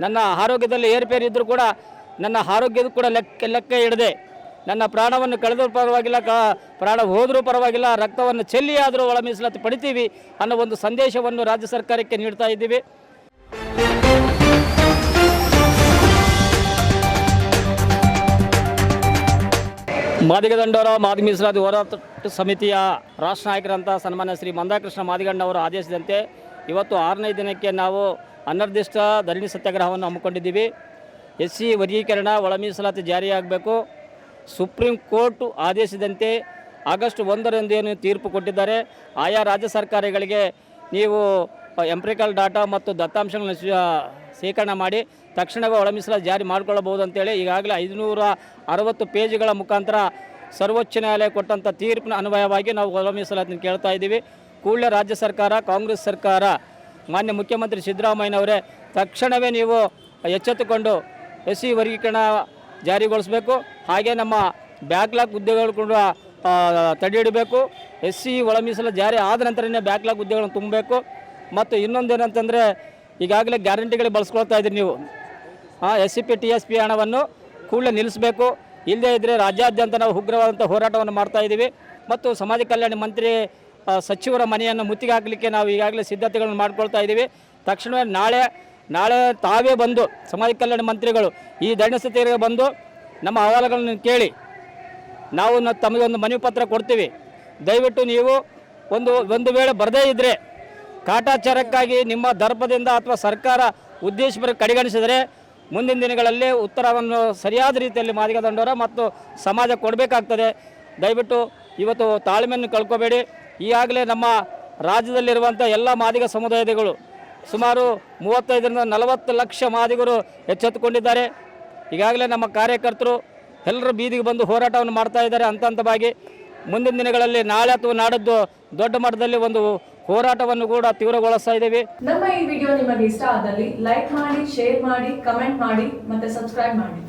ನನ್ನ ಆರೋಗ್ಯದಲ್ಲಿ ಏರುಪೇರು ಇದ್ದರೂ ಕೂಡ ನನ್ನ ಆರೋಗ್ಯದ ಕೂಡ ಲೆಕ್ಕ ಲೆಕ್ಕ ಇಡದೆ ನನ್ನ ಪ್ರಾಣವನ್ನು ಕಳೆದರೂ ಪರವಾಗಿಲ್ಲ, ಕ, ಪ್ರಾಣ ಹೋದರೂ ಪರವಾಗಿಲ್ಲ, ರಕ್ತವನ್ನು ಚೆಲ್ಲಿ ಆದರೂ ಒಳ ಮೀಸಲಾತಿ ಪಡಿತೀವಿ ಅನ್ನೋ ಒಂದು ಸಂದೇಶವನ್ನು ರಾಜ್ಯ ಸರ್ಕಾರಕ್ಕೆ ನೀಡ್ತಾ ಇದ್ದೀವಿ. ಮಾದಿಗ ಮಾದಿ ಮೀಸಲಾತಿ ಹೋರಾಟ ಸಮಿತಿಯ ರಾಷ್ಟ್ರ ನಾಯಕರಂತ ಸನ್ಮಾನ್ಯ ಶ್ರೀ ಮಂದಾಕೃಷ್ಣ ಮಾದಿಗಂಡ ಆದೇಶದಂತೆ ಇವತ್ತು ಆರನೇ ದಿನಕ್ಕೆ ನಾವು ಅನರ್ದಿಷ್ಟ ಧರಣಿ ಸತ್ಯಾಗ್ರಹವನ್ನು ಹಮ್ಮಿಕೊಂಡಿದ್ದೀವಿ. ಎಸ್ ಸಿ ವರ್ಗೀಕರಣ ಒಳಮೀಸಲಾತಿ ಜಾರಿಯಾಗಬೇಕು. ಸುಪ್ರೀಂ ಕೋರ್ಟ್ ಆದೇಶದಂತೆ ಆಗಸ್ಟ್ ಒಂದರಂದು ಏನು ತೀರ್ಪು ಕೊಟ್ಟಿದ್ದಾರೆ. ಆಯಾ ರಾಜ್ಯ ಸರ್ಕಾರಗಳಿಗೆ ನೀವು ಎಂಪ್ರಿಕಲ್ ಡಾಟಾ ಮತ್ತು ದತ್ತಾಂಶಗಳನ್ನು ಶೇಖರಣೆ ಮಾಡಿ ತಕ್ಷಣವೇ ಒಳಮೀಸಲಾತಿ ಜಾರಿ ಮಾಡಿಕೊಳ್ಳಬಹುದು ಅಂತೇಳಿ ಈಗಾಗಲೇ ಐದುನೂರ ಅರವತ್ತು ಪೇಜ್ಗಳ ಮುಖಾಂತರ ಸರ್ವೋಚ್ಚ ನ್ಯಾಯಾಲಯ ಕೊಟ್ಟಂಥ ತೀರ್ಪಿನ ಅನ್ವಯವಾಗಿ ನಾವು ಒಳ ಮೀಸಲಾತಿನ ಕೇಳ್ತಾ ಇದ್ದೀವಿ. ಕೂಡಲೇ ರಾಜ್ಯ ಸರ್ಕಾರ, ಕಾಂಗ್ರೆಸ್ ಸರ್ಕಾರ ಮಾನ್ಯ ಮುಖ್ಯಮಂತ್ರಿ ಸಿದ್ದರಾಮಯ್ಯನವರೇ, ತಕ್ಷಣವೇ ನೀವು ಎಚ್ಚೆತ್ತುಕೊಂಡು ಎಸ್ ಸಿ ವರ್ಗೀಕರಣ ಜಾರಿಗೊಳಿಸಬೇಕು. ಹಾಗೆ ನಮ್ಮ ಬ್ಯಾಕ್ಲಾಗ್ ಹುದ್ದೆಗಳು ಕೂಡ ತಡೆ ಹಿಡಬೇಕು ಎಸ್ ಸಿ ಒಳ ಮೀಸಲು ಜಾರಿ ಆದ ನಂತರನೇ ಬ್ಯಾಕ್ಲಾಗ್ ಹುದ್ದೆಗಳನ್ನು ತುಂಬಬೇಕು. ಮತ್ತು ಇನ್ನೊಂದೇನಂತಂದರೆ ಈಗಾಗಲೇ ಗ್ಯಾರಂಟಿಗಳಿಗೆ ಬಳಸ್ಕೊಳ್ತಾ ಇದ್ದೀರಿ ನೀವು. S C P T S P ಹಣವನ್ನು ಕೂಡಲೇ ನಿಲ್ಲಿಸಬೇಕು. ಇಲ್ಲದೇ ಇದ್ದರೆ ರಾಜ್ಯಾದ್ಯಂತ ನಾವು ಉಗ್ರವಾದಂಥ ಹೋರಾಟವನ್ನು ಮಾಡ್ತಾ ಇದ್ದೀವಿ. ಮತ್ತು ಸಮಾಜ ಕಲ್ಯಾಣ ಮಂತ್ರಿ ಸಚಿವರ ಮನೆಯನ್ನು ಮುತ್ತಿಗೆ ಹಾಕಲಿಕ್ಕೆ ನಾವು ಈಗಾಗಲೇ ಸಿದ್ಧತೆಗಳನ್ನು ಮಾಡಿಕೊಳ್ತಾ ಇದ್ದೀವಿ. ತಕ್ಷಣವೇ ನಾಳೆ ನಾಳೆ ತಾವೇ ಬಂದು, ಸಮಾಜ ಕಲ್ಯಾಣ ಮಂತ್ರಿಗಳು ಈ ದಂಡಸ್ಥಿತಿಗೆ ಬಂದು ನಮ್ಮ ಅಹವಾಲುಗಳನ್ನು ಕೇಳಿ, ನಾವು ತಮಗೆ ಒಂದು ಮನವಿ ಪತ್ರ ಕೊಡ್ತೀವಿ. ದಯವಿಟ್ಟು ನೀವು ಒಂದು ಒಂದು ವೇಳೆ ಬರದೇ ಇದ್ದರೆ ಕಾಟಾಚಾರಕ್ಕಾಗಿ ನಿಮ್ಮ ದರ್ಪದಿಂದ ಅಥವಾ ಸರ್ಕಾರ ಉದ್ದೇಶಪರ ಕಡೆಗಣಿಸಿದರೆ ಮುಂದಿನ ದಿನಗಳಲ್ಲಿ ಉತ್ತರವನ್ನು ಸರಿಯಾದ ರೀತಿಯಲ್ಲಿ ಮಾದಿಗ ದಂಡೋರ ಮತ್ತು ಸಮಾಜ ಕೊಡಬೇಕಾಗ್ತದೆ. ದಯವಿಟ್ಟು ಇವತ್ತು ತಾಳ್ಮೆಯನ್ನು ಕಳ್ಕೋಬೇಡಿ. ಈಗಾಗಲೇ ನಮ್ಮ ರಾಜ್ಯದಲ್ಲಿರುವಂಥ ಎಲ್ಲ ಮಾದಿಗ ಸಮುದಾಯಗಳು ಸುಮಾರು ಮೂವತ್ತೈದರಿಂದ ನಲವತ್ತು ಲಕ್ಷ ಮಾದಿಗರು ಎಚ್ಚೆತ್ತುಕೊಂಡಿದ್ದಾರೆ. ಈಗಾಗಲೇ ನಮ್ಮ ಕಾರ್ಯಕರ್ತರು ಎಲ್ಲರೂ ಬೀದಿಗೆ ಬಂದು ಹೋರಾಟವನ್ನು ಮಾಡ್ತಾ ಇದ್ದಾರೆ ಹಂತ ಹಂತವಾಗಿ ಮುಂದಿನ ದಿನಗಳಲ್ಲಿ ನಾಳೆ ಅಥವಾ ನಾಡದ್ದು ದೊಡ್ಡ ಮಟ್ಟದಲ್ಲಿ ಒಂದು ಹೋರಾಟವನ್ನು ಕೂಡ ತೀವ್ರಗೊಳಿಸ್ತಾ ಇದ್ದೀವಿ. ನಮ್ಮ ಈ ವಿಡಿಯೋ ನಿಮಗೆ ಇಷ್ಟ ಆದಲ್ಲಿ ಲೈಕ್ ಮಾಡಿ, ಶೇರ್ ಮಾಡಿ, ಕಮೆಂಟ್ ಮಾಡಿ ಮತ್ತೆ ಸಬ್ಸ್ಕ್ರೈಬ್ ಮಾಡಿ.